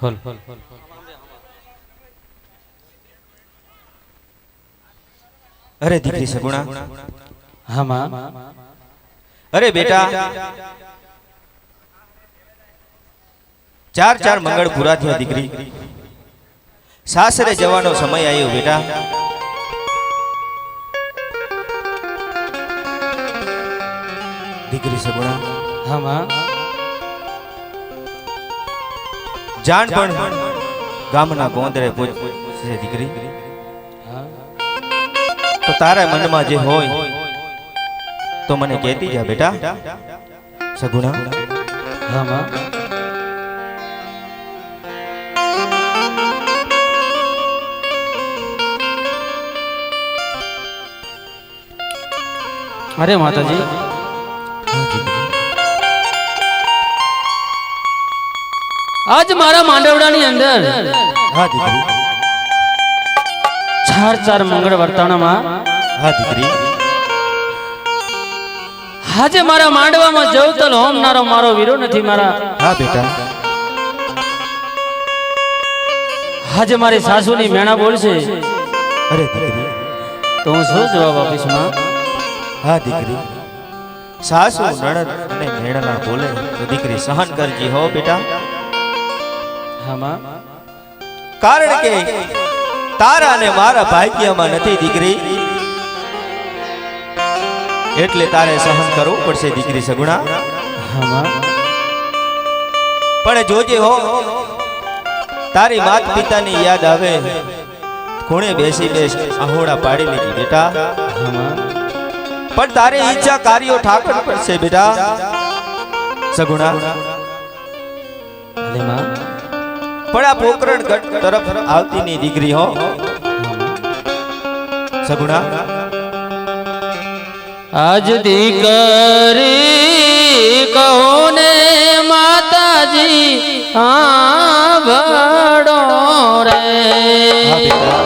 હલ. અરે દીકરી સગુણા. હા માં. અરે બેટા. ચાર ચાર મંગળ પૂરા થયા દીકરી. સાસરે જવાનો સમય આવ્યો બેટા. દીકરી સગુણા. હા માં. જાણ પણ ગામના ગોંદરે પહોંચશે દીકરી. તો તારા મનમાં જે હોય, તો મને કહેતી જા બેટા. સગુણા. હા, માં. અરે માતાજી. આજ મારા માંડવડાની અંદર હા દીકરી. ચાર ચાર મંગળ વર્તાણામાં હા દીકરી. આજે મારા માંડવામાં જવતલ હોમનારો મારો વીરો નથી મારા. હા બેટા. આજે મારી સાસુની મેણા બોલશે. અરે દીકરી. તો હું શું જવાબ આપીશમાં? હા દીકરી. સાસુ નણદ અને મેણાના બોલે તો દીકરી સહન કરજી હો બેટા. કારણ કે તારા અને મારા ભાગ્યમાં નથી દીકરી. એટલે તારે સહન કરવું પડશે દીકરી સગુણા. પણ જોજે હો તારી માત પિતાની યાદ આવે. ખૂણે બેસી બેસ આહોડા પાડી લીધી બેટા. પણ તારે ઈચ્છા કાર્યો ઠાકર પડશે બેટા. સગુણા. પણ આ પોકરણ ગઢ તરફ આવતીની દીકરી હો. સગુણા. આજ દીકરી કહો ને માતાજી હા ભડો રે. હા બેટા.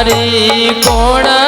મારી કોણ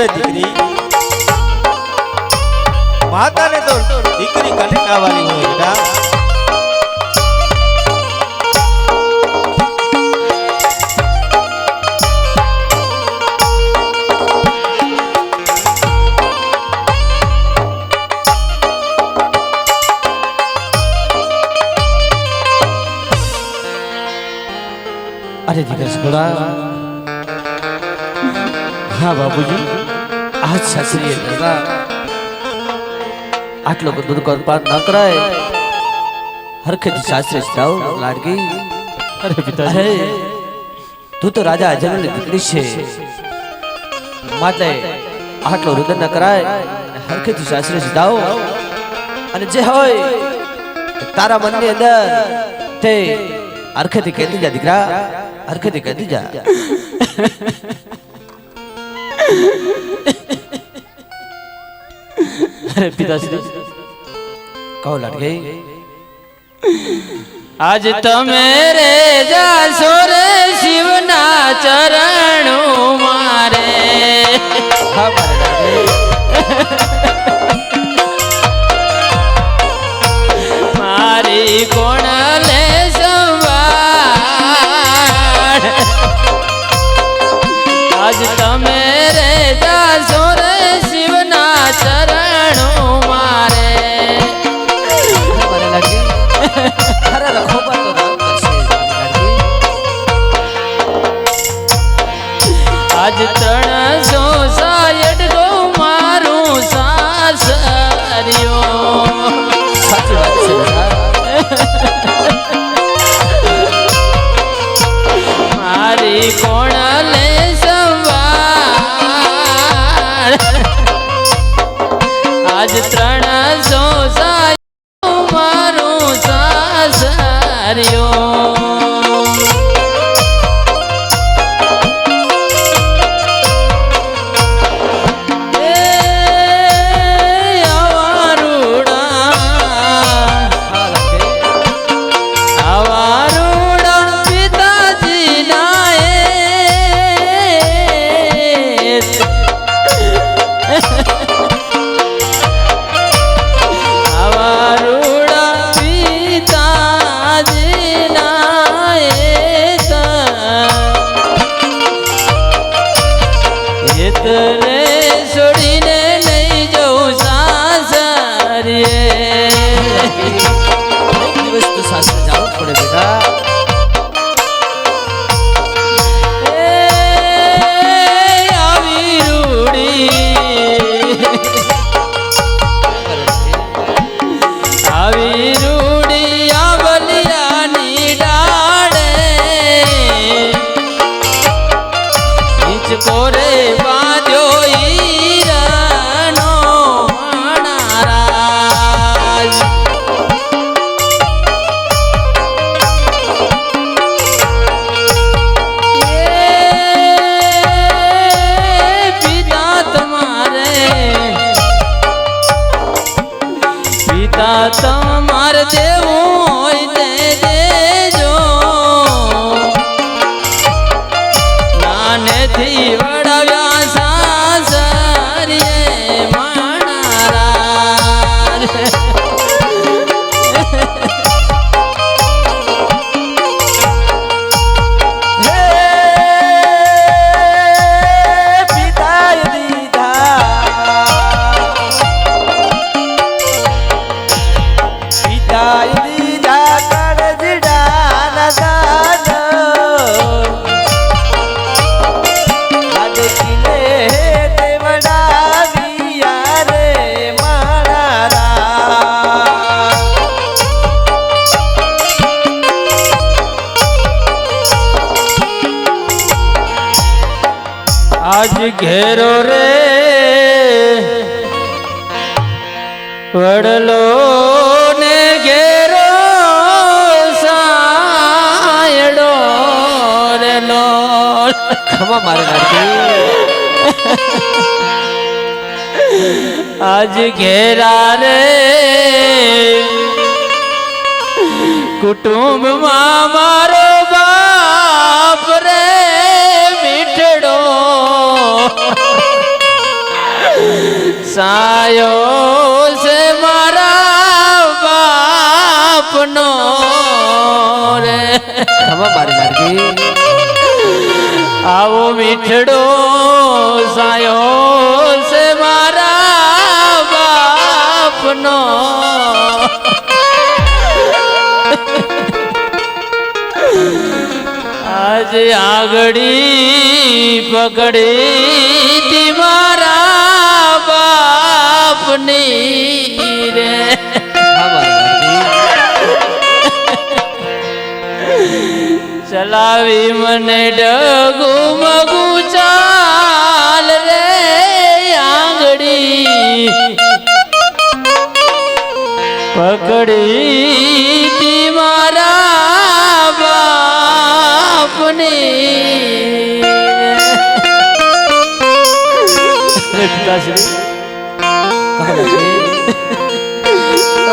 અરે દીકરી. માતાને તો દીકરી કનકાવાની હોય બેટા. અરે દીકરા હા બાબુજી આજ સાસરીએ દાદા આટલો બધો કરપાત ન કરાય. હરખેથી શાસ્ત્રી જાઓ લાડકી. અરે પિતાજી. તું તો રાજા અજમલની દીકરી છે. માટે આટલો રુદન ન કરાય. હરખેથી શાસ્ત્રી જાઓ. અને જે હોય તારા મનની અંદર તે હરખેથી કહેતી જા દીકરા. હરખેથી કહેતી જા. અરે પિતાશ્રી કહો લાડકી આજ તમે રે જાશો રે શિવના ચરણો મારે મારી કોણ કોરે બાંધ્યો ઘેરો રે વડલો ને ઘેરો સાયડો રે લો. ખમા મારે લાડકી આજ ઘેરા રે, કુટુંબમાં મારો સાયો છે મારા બાપનો રે. આવો મીઠડો સાયો છે મારા બાપનો. આજે આગળી પકડી મારા બાપની રે ચલાવી મને ડગુ મગુ ચાલ રે આંગળી પકડી મારા બાપની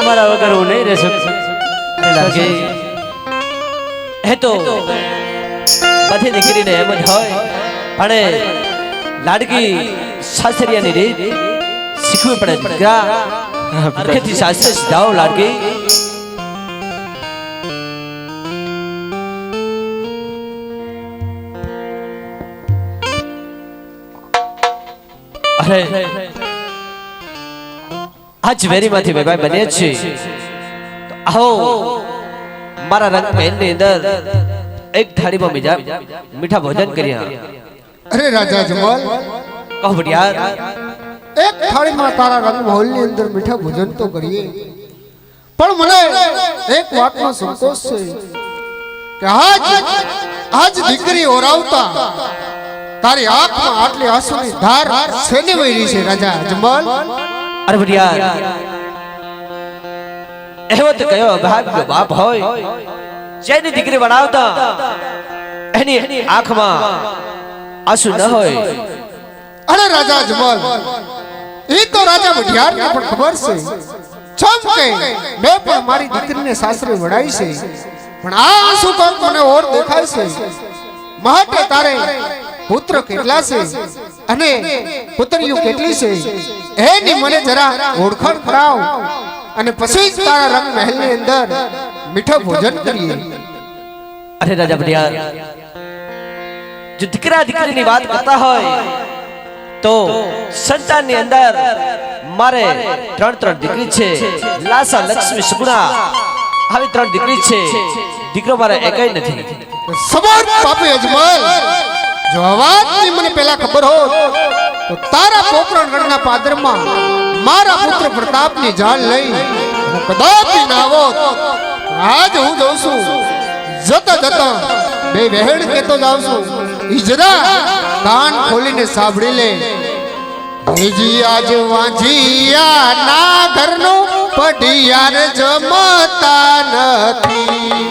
તમારા વગર હું નહીં રહી શકું. હે તો બધી દીકરીને એમ જ હોય. પણ લાડકી સાસરિયાની રીત શીખવી પડે દીકરા હરખેથી સાસરે જાઓ લાડકી. અરે આજ વેરીમાંથી ભાઈ બને છે તો આવો મારા રંગ મહેલની અંદર એક થાળીમાં બીજા મીઠા ભોજન કર્યા અરે રાજા જમાલ કહો બડિયાર એક થાળીમાં તારા રંગમહોલની અંદર મીઠા ભોજન તો કરીએ. પણ મને એક વાતનો સંકોચ છે કે આજ આજ દીકરી ઓરાવતા તારી આંખમાં આટલી આંસુની ધાર છેને વહી છે રાજા અજમલ અરે એવો તો રાજા અજમલ પણ ખબર છે. ચમ કે દીકરીને સાસરે વડાઈ છે, પણ આ આંસુ મને ઓર દેખાય છે? તારે પુત્ર કેટલા છે? અને પુત્રીઓ કેટલી છે? એની મને જરા ઓળખાણ કરાવ. અને પછી તારા રંગ મહેલની અંદર મીઠો ભોજન કરીએ. અરે રાજા બડિયાર જો દીકરા દીકરીની વાત કરતા હોય તો સંતાનની અંદર મારે ત્રણ ત્રણ દીકરી છે. લાસા લક્ષ્મી સુગુણા આવી ત્રણ દીકરી છે. દીકરો મારે એકાઈ નથી. સબર પાપી અજમલ જો આ વાતની મને પેલા ખબર હોત, તો તારા પોકરણ ગણના પાદરમાં મારા પુત્ર પ્રતાપની જાળ લઈ હું કદાચ ના આવોત આજ હું જઉં છું. જતા જતા બે વહેણ કેતો જાઉં છું. ઈ જરા કાન ખોલીને સાંભળી લે. હેજી આજ વાંજિયા ના ઘરનું પઢિયાર જમતા નથી.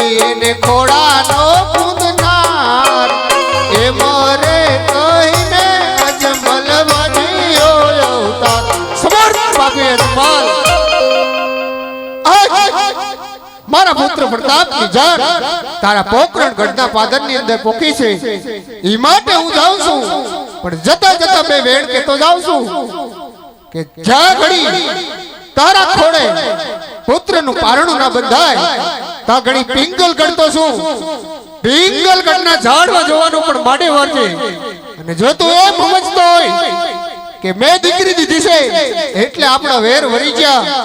એને ખોડાનો કૂદનાર એ મરે કહીને અજમલ વાજીયો અવતાર. સમર્થ બાપી અજમલ. મારા પુત્ર પ્રતાપની જાન તારા પોકરણ ગઢના પાદરની અંદર પોકી છે. એ માટે હું જાઉં છું. પણ જતા જતા બે વેણ કેતો જાઉં છું કે જ્યાં ઘડી તારા ખોડે પુત્રનું પારણું ના બંધાય તા ઘડી પિંગલ ગણતો છું. પિંગલ ગણના ઝાડમાં જોવાનું પણ માડે વાંચે અને જો તું એમ સમજતો હોય કે મેં દીકરી દીધી છે, એટલે આપણા વેર વરી ગયા.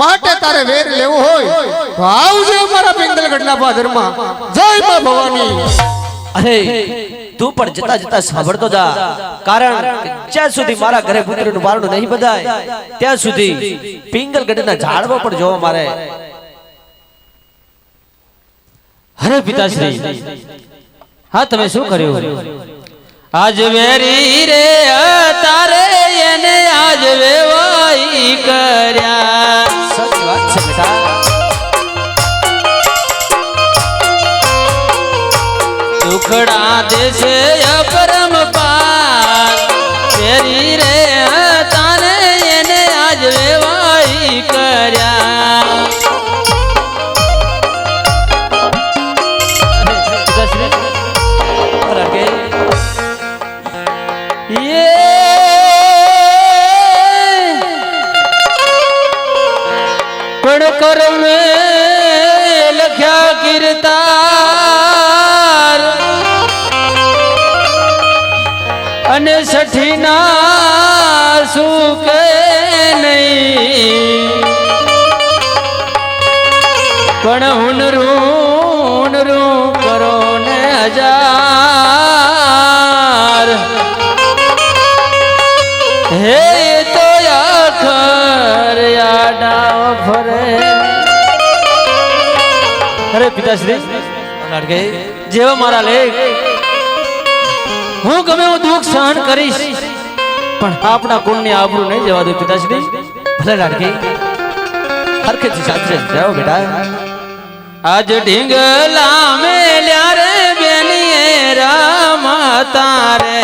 માટે તારે વેર લેવો હોય, તો આવજે અમારા પિંગલગઢના પાદરમાં. જય મા ભવાની. અરે, તું પણ જતા જતા સાંભળતો જા. કારણ જ્યાં સુધી મારા ઘરે પુત્રનું બારણું નહીં બધાય, ત્યાં સુધી પિંગલ ગઢના ઝાડમાં પણ જોવા મારે અરે પિતાશ્રી હા તમે શું કર્યું? આજ વેરી રે તારે એને આજ વેવાઈ કર્યા. સાચી વાત છે બેટા. દુખડા દેશે અપરમ પિતાશ્રી જેવા મારા લેખ હું ગમે હું દુઃખ સહન કરીશ, પણ આપણા કુળની આબરૂ નહીં જવા દે પિતાશ્રી. ભલે લાડકી, હરખેથી શાસ્ત્રે જાઓ બેટા. આજ ઢીંગલા મેલ્યા રે બેની રામા તારે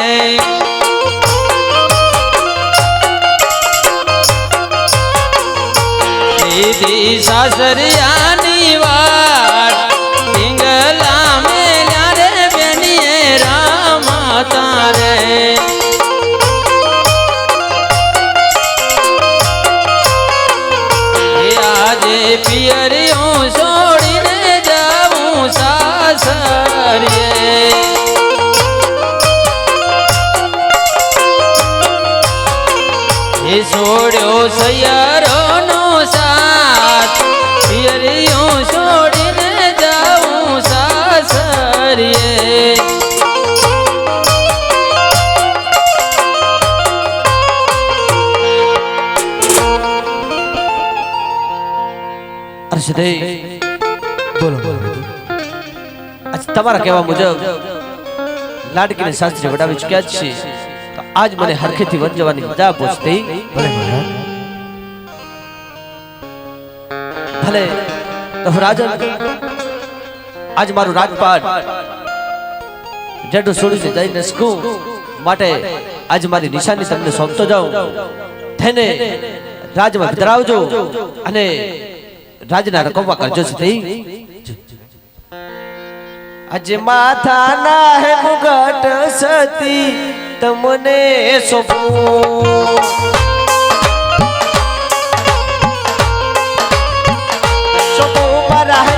દીદી સાસરિયાની છોડ્યો સૈયારોનો સાથ. પિયરિયો છોડીને જાઉં સાસરીએ. અર્ષદે, બોલો. આજ તમારા કહેવા મુજબ લાડકીને શાસ્ત્રી વડાવી ચૂક્યા છે આજ મને હરખેથી વન જવાની મજા પહોંચતી ભલે તો રાજન આજ મારું રાજપાટ. જેટલું છોડીને જઈ ન શકું માટે આજ મારી નિશાની તમને સોંપતો જાઉં. થઈને રાજમાં ધરાવજો અને રાજના રકમમાં કરજો સુધી આજે માથાના હે મુગટ સતી. તમને સોંપું. સોંપું મારા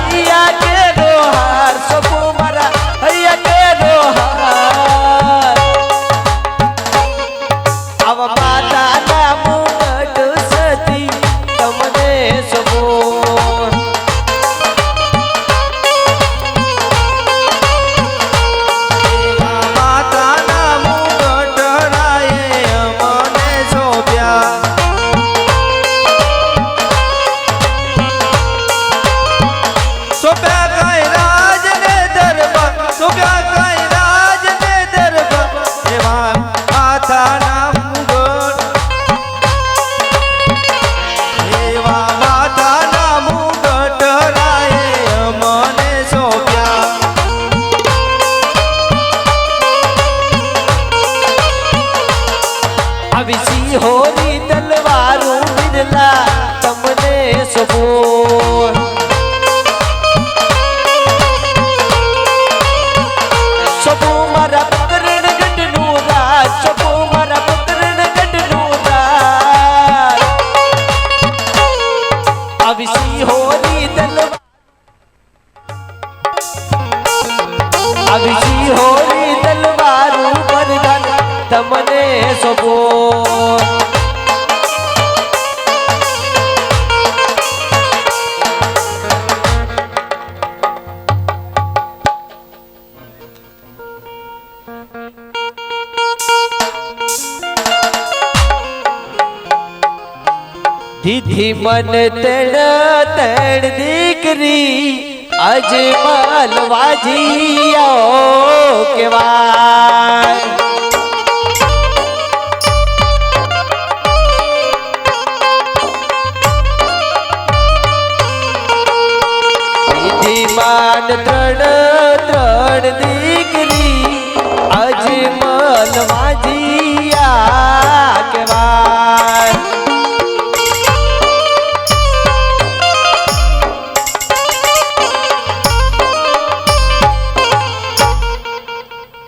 દીધી મન તણ તણ દીકરી અજમલ વાજીઓ કેવાય દીધી માન ત્રણ ત્રણ દીકરી અજમલ વાજી